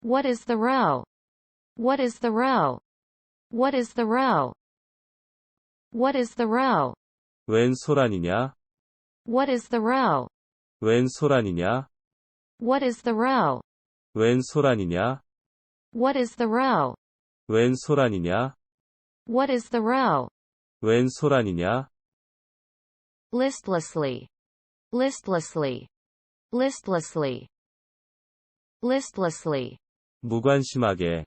What is the row? What is the row? What is the row? What is the row? 웬 소란이냐? What is the row? 웬 소란이냐? What is the row? 웬 소란이냐? What is the row? 웬 소란이냐? What is the row? 웬 소란이냐? Listlessly. Listlessly. Listlessly. Listlessly. 무관심하게,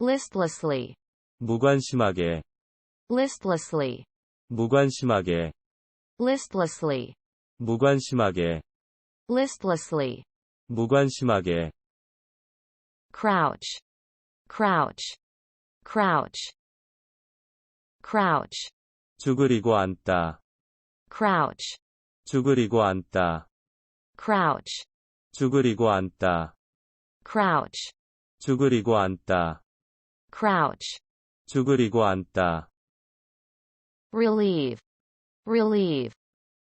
Listlessly. 무관심하게, Listlessly. 무관심하게, Listlessly. 무관심하게, Listlessly. 무관심하게, Crouch. Crouch. Crouch. Crouch. 쭈그리고 앉다, Crouch. 쭈그리고 앉다, Crouch. 쭈그리고 앉다, Crouch. 쭈그리고 앉다, Crouch. 쭈그리고 앉다, Relieve. Relieve.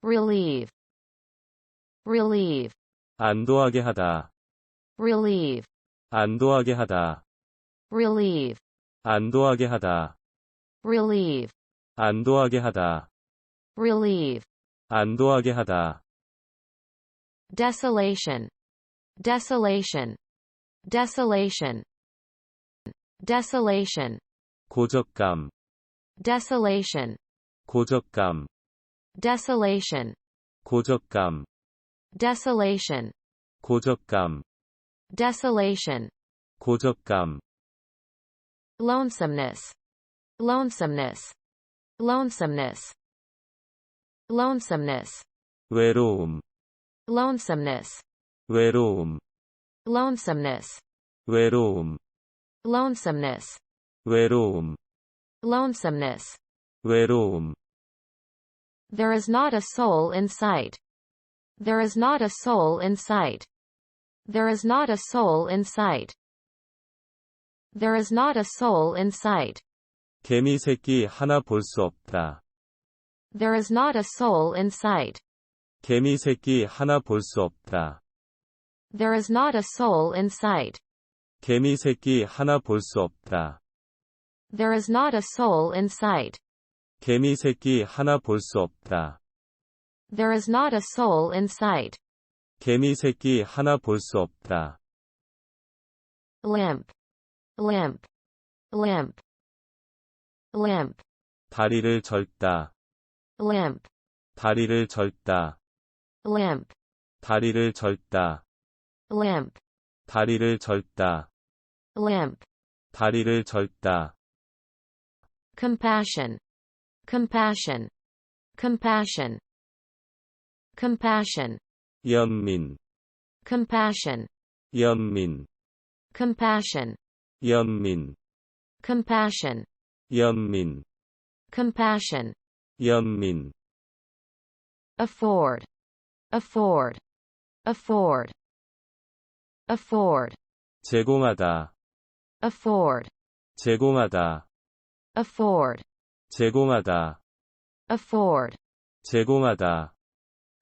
Relieve. Relieve. 안도하게 하다, Relieve. 안도하게 하다, Relieve. 안도하게 하다, Relieve. 안도하게 하다, Relieve. 안도하게 하다, Desolation. Desolation. Desolation. Desolation. 고적감, Desolation. 고적감, Desolation. 고적감, Desolation. 고적감, Desolation. 고적감, Lonesomeness. Lonesomeness. Lonesomeness. Lonesomeness. 외로움, Lonesomeness. 외로움, Lonesomeness. 외로움, Lonesomeness. 외로움, Lonesomeness. 외로움, There is not a soul in sight. There is not a soul in sight. There is not a soul in sight. There is not a soul in sight. 개미 새끼 하나 볼 수 없다. There is not a soul in sight. 개미 새끼 하나 볼 수 없다. There is not a soul in sight. 개미 새끼 하나 볼 수 없다. There is not a soul in sight. 개미 새끼 하나 볼 수 없다. There is not a soul in sight. 개미 새끼 하나 볼 수 없다. Limp. Limp. Limp. Limp. 다리를 절다. Limp. 다리를 절다. Limp. 다리를 절다. Limp. 다리를 절다. Limp. 다리를 절다. Compassion. Compassion. Compassion. Compassion. 연민, Compassion. 연민, Compassion. 연민, Compassion. 연민, Compassion. 연민. Afford. Afford. Afford. Afford. 제공하다, Afford. 제공하다, Afford. 제공하다, Afford. 제공하다,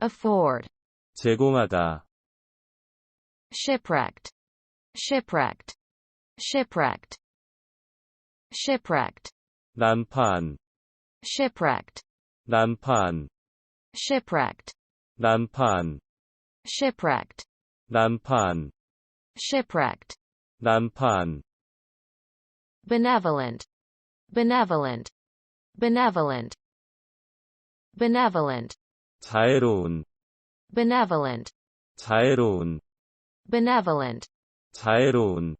Afford. 제공하다. Shipwrecked. Shipwrecked. Shipwrecked. Shipwrecked. 난판, Shipwrecked. 난판, Shipwrecked. 난판, Shipwrecked. 난판, Shipwrecked. 난판. Benevolent. Benevolent. Benevolent. Benevolent. 자애로운, Benevolent. 자애로운, Benevolent. 자애로운,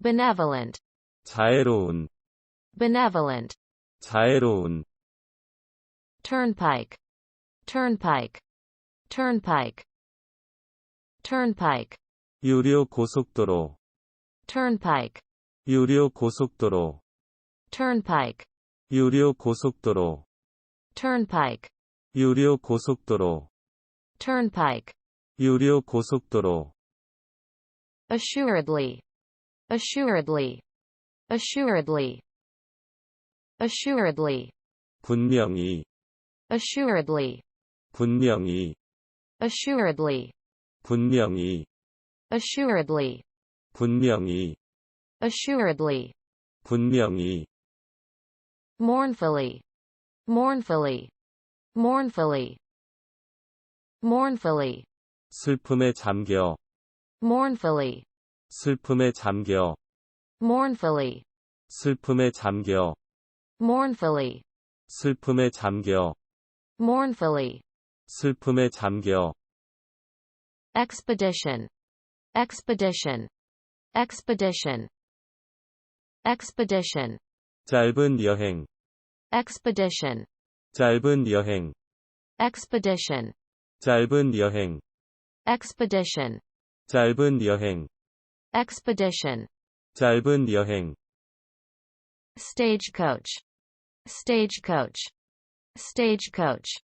Benevolent. 자애로운, Benevolent. 자애로운. Turnpike. Turnpike. Turnpike. Turnpike. 유료 고속도로, Turnpike. 유료 고속도로, Turnpike. 유료 고속도로, Turnpike. 유료 고속도로, Turnpike. 유료 고속도로. Assuredly. Assuredly. Assuredly. Assuredly. 분명히, Assuredly. 분명히, Assuredly. 분명히, Assuredly. 분명히, assuredly, 분명히, mournfully, mournfully, mournfully, mournfully, 슬픔에 잠겨, mournfully, 슬픔에 잠겨, mournfully, 슬픔에 잠겨, mournfully, 슬픔에 잠겨, mournfully, 슬픔에 잠겨, expedition, expedition, expedition, expedition, 짧은 여행, expedition, 짧은 여행, expedition, 짧은 여행, expedition, 짧은 여행, expedition, 짧은 여행, stagecoach, stagecoach, stagecoach,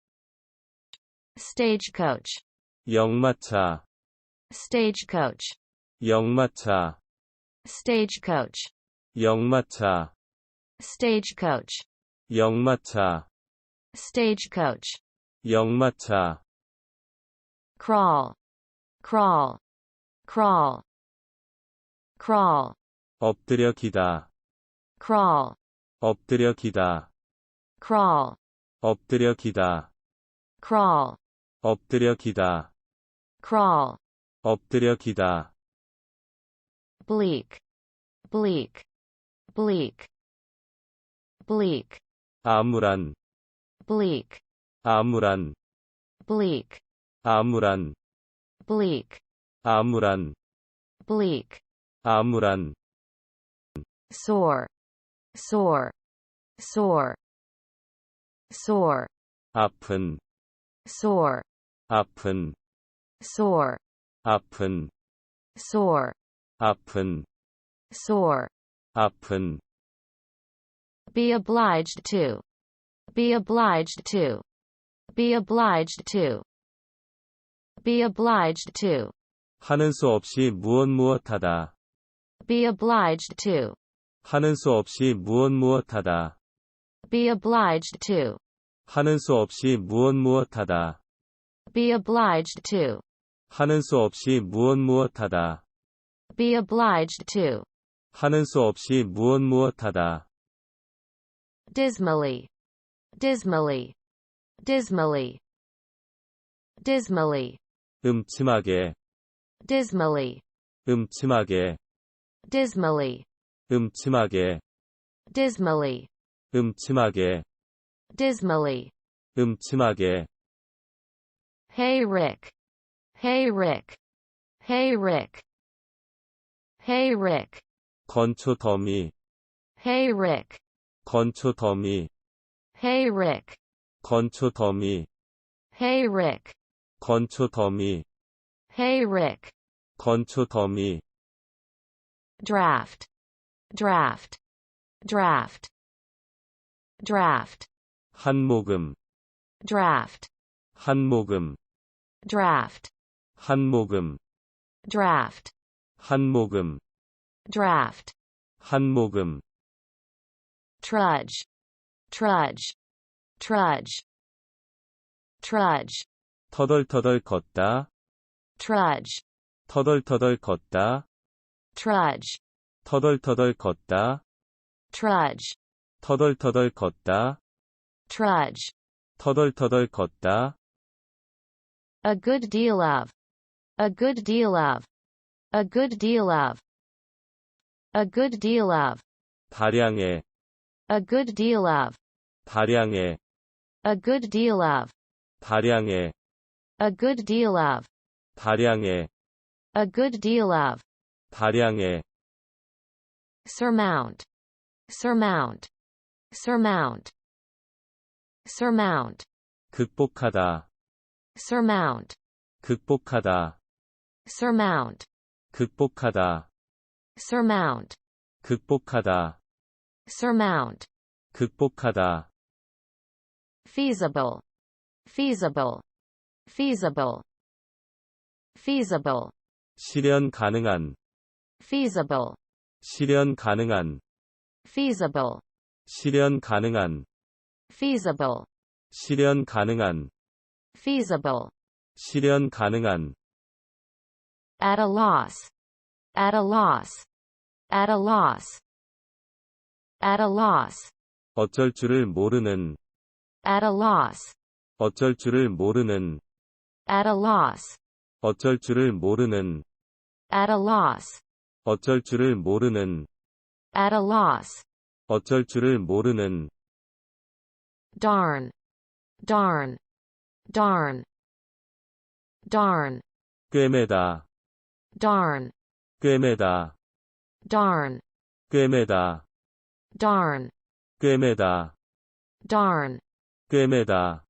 stagecoach, 역마차, stagecoach, 역마차, stagecoach, 역마차, stagecoach, 역마차, stagecoach, 역마차, crawl, crawl, crawl, crawl, 엎드려 기다, crawl, 엎드려 기다, crawl, 엎드려 기다, crawl, 엎드려 기다, crawl, 엎드려 기다, bleak, bleak, bleak, bleak, 암울한, bleak, 암울한, bleak, 암울한, bleak, 암울한, bleak, 암울한, sore, sore, sore, sore, 아픈, sore, 아픈, sore, 아픈, sore, 아픈, sore, 아픈, be obliged to, be obliged to, be obliged to, be obliged to, 하는 수 없이 무엇 무엇하다, be obliged to, 하는 수 없이 무엇 무엇하다, be obliged to, 하는 수 없이 무엇 무엇하다, be obliged to, 하는 수 없이 무엇 무엇하다, be obliged to, 하는 수 없이 무엇 무엇하다, dismally, dismally, dismally, dismally, 음침하게, dismally, 음침하게, dismally, 음침하게, dismally, 음침하게, dismally, 음침하게, hey Rick, hey Rick, hey Rick, hey Rick, 건초 더미, hey Rick, 건초 더미, hey Rick, 건초 더미, hey Rick, 건초 더미, hey Rick, 건초 더미, draft, draft, draft, draft, 한 모금, draft, 한 모금, draft, 한 모금, draft, 한 모금, draft, 한 모금, trudge, trudge, trudge, trudge, 터덜터덜 걷다, trudge, 터덜터덜 걷다, trudge, 터덜터덜 걷다, trudge, 터덜터덜 걷다, trudge, 터덜터덜 걷다, a good deal of, a good deal of, a good deal of, a good deal of, 다량의, a good deal of, 다량의, a good deal of, 다량의, a good deal of, 다량의, a good deal of, 다량의, surmount, surmount, surmount, surmount, 극복하다, surmount, 극복하다, surmount, 극복하다, surmount, 극복하다, surmount, 극복하다, feasible, feasible, feasible, feasible, 실현 가능한, feasible, 실현 가능한, feasible, 실현 가능한, feasible, 실현 가능한, feasible, 실현 가능한, At a loss, At a loss. At a loss. At a loss. 어쩔 줄을 모르는, At a loss. 어쩔 줄을 모르는, At a loss. 어쩔 줄을 모르는, At a loss. 어쩔 줄을 모르는, At a loss. 어쩔 줄을 모르는, Darn. Darn. Darn. Darn. 꿰매다, Darn. 꿰매다, Darn. 꿰매다, Darn. 꿰매다, Darn. 꿰매다,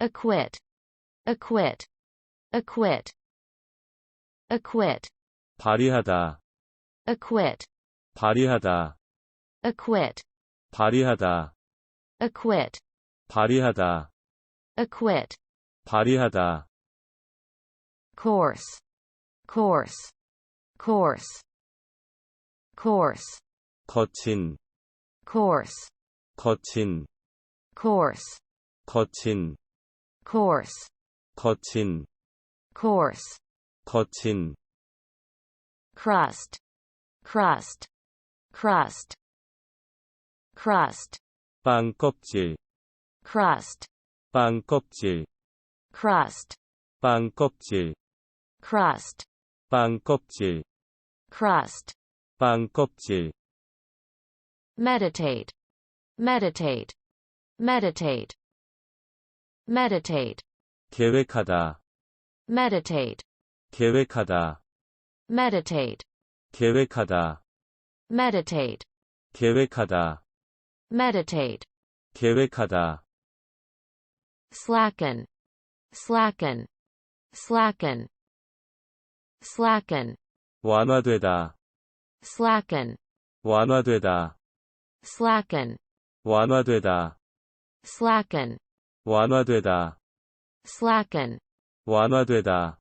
Acquit. Acquit. Acquit. Acquit. 발휘하다, Acquit. 발휘하다, Acquit. 발휘하다, Acquit. 발휘하다, Acquit. 발휘하다, Course. Course. Course. Course. 거친, Course. 거친, Course. 거친, Course. 거친, Course. 거친, Crust. Crust. Crust. Crust. 빵 껍질, Crust. 빵 껍질, Crust. 빵 껍질, Crust. 빵 껍질, Crust. 빵 껍질, Meditate. Meditate. Meditate. Meditate. 계획하다, Meditate. 계획하다, Meditate. 계획하다, Meditate. 계획하다, Meditate. 계획하다, Slacken. Slacken. Slacken. Slacken. 완화되다, Slacken. 완화되다, Slacken. 완화되다, Slacken. 완화되다, Slacken. 완화되다,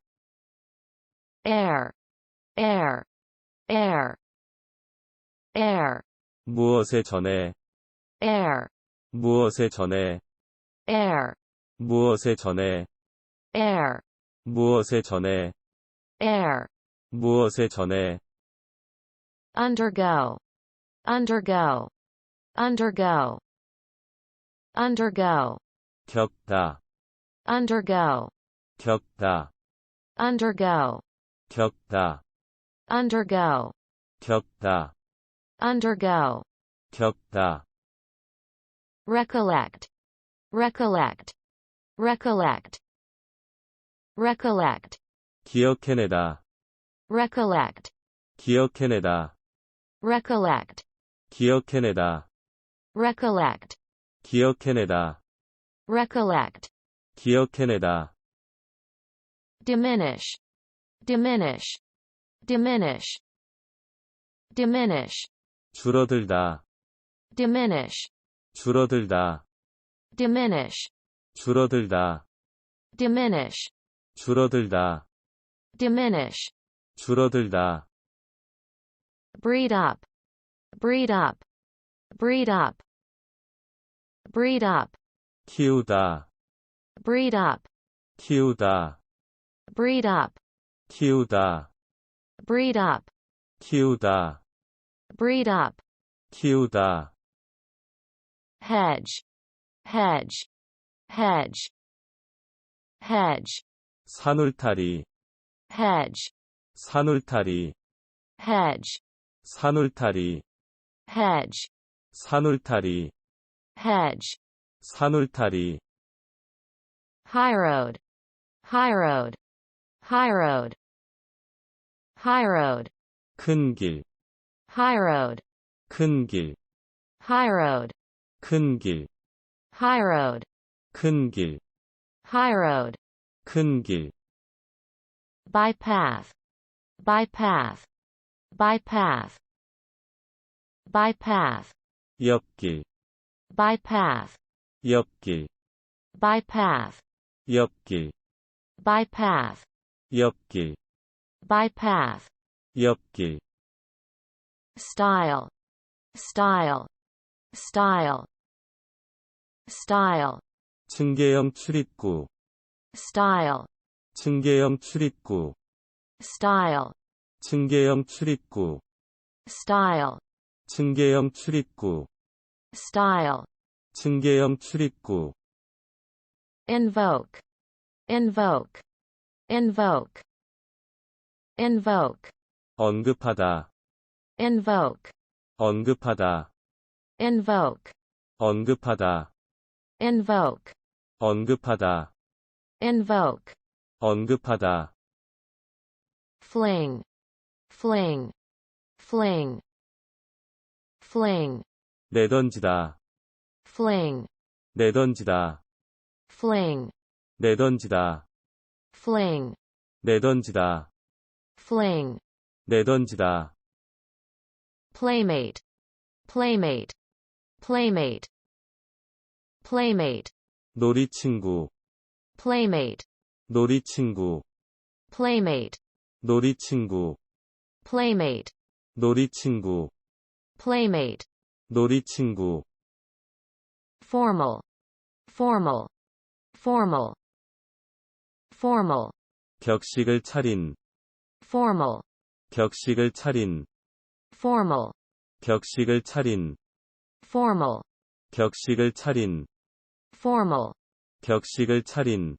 Air. Air. Air. Air. 무엇에 전에, Air. 무엇에 전에, Air. 무엇에 전에, Air. 무엇에 전에, Air. 무엇에 전에, Undergo. Undergo. Undergo. Undergo. 겪다, Undergo. 겪다, Undergo. 겪다, Undergo. 겪다, Undergo. 겪다, Recollect. Recollect. Recollect. Recollect. 기억해내다, Recollect. 기억해내다, Recollect. 기억해내다, Recollect. 기억해내다, Recollect. 기억해내다, Diminish. Diminish. Diminish. Diminish. 줄어들다, Diminish. 줄어들다, Diminish. 줄어들다, Diminish. 줄어들다, Diminish. 줄어들다, Breed up. Breed up. Breed up. Breed up. 키우다, Breed up. 키우다, Breed up. 키우다, Breed up. 키우다, Breed up. 키우다, Hedge. Hedge. Hedge. Hedge. 산울타리, Hedge. 산울타리, Hedge. 산울타리, Hedge. 산울타리, Hedge. 산울타리, High road. High road. High road. High road. 큰 길, High road. 큰 길, High road. 큰 길, High road. 큰 길, High road. 큰 길, Bypath. Bypath. Bypath. Bypath. 옆길, Bypath. 옆길, Bypath. 옆길, Bypath. 옆길, Bypath. 옆길, Style. Style. Style. Style. 층계형 출입구, Style. 층계형 출입구, Style. 층계형 출입구, style, 층계형 출입구, style, 층계형 출입구, invoke, invoke, invoke, invoke, 언급하다, invoke, 언급하다, invoke, 언급하다, invoke, 언급하다, invoke, 언급하다, fling, fling, fling, fling, 내던지다, fling, 내던지다, fling, 내던지다, fling, 내던지다, fling, 내던지다, playmate, playmate, playmate, playmate, 놀이친구, playmate, 놀이친구, playmate, 놀이친구, playmate, 놀이친구, playmate, 놀이친구, formal, formal, formal, formal, 격식을 차린, formal, 격식을 차린, formal, 격식을 차린, formal, 격식을 차린, formal, 격식을 차린,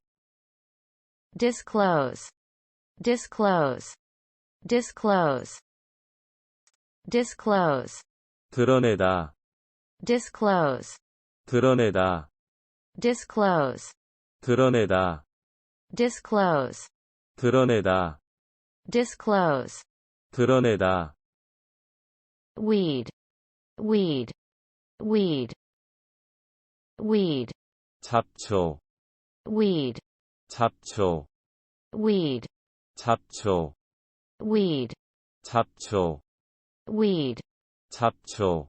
disclose, disclose, disclose, disclose, 드러내다, disclose, 드러내다, disclose, 드러내다, disclose, 드러내다, disclose, 드러내다, weed, weed, weed, weed, 잡초, weed, 잡초, weed, 잡초, weed, 잡초, weed, 잡초,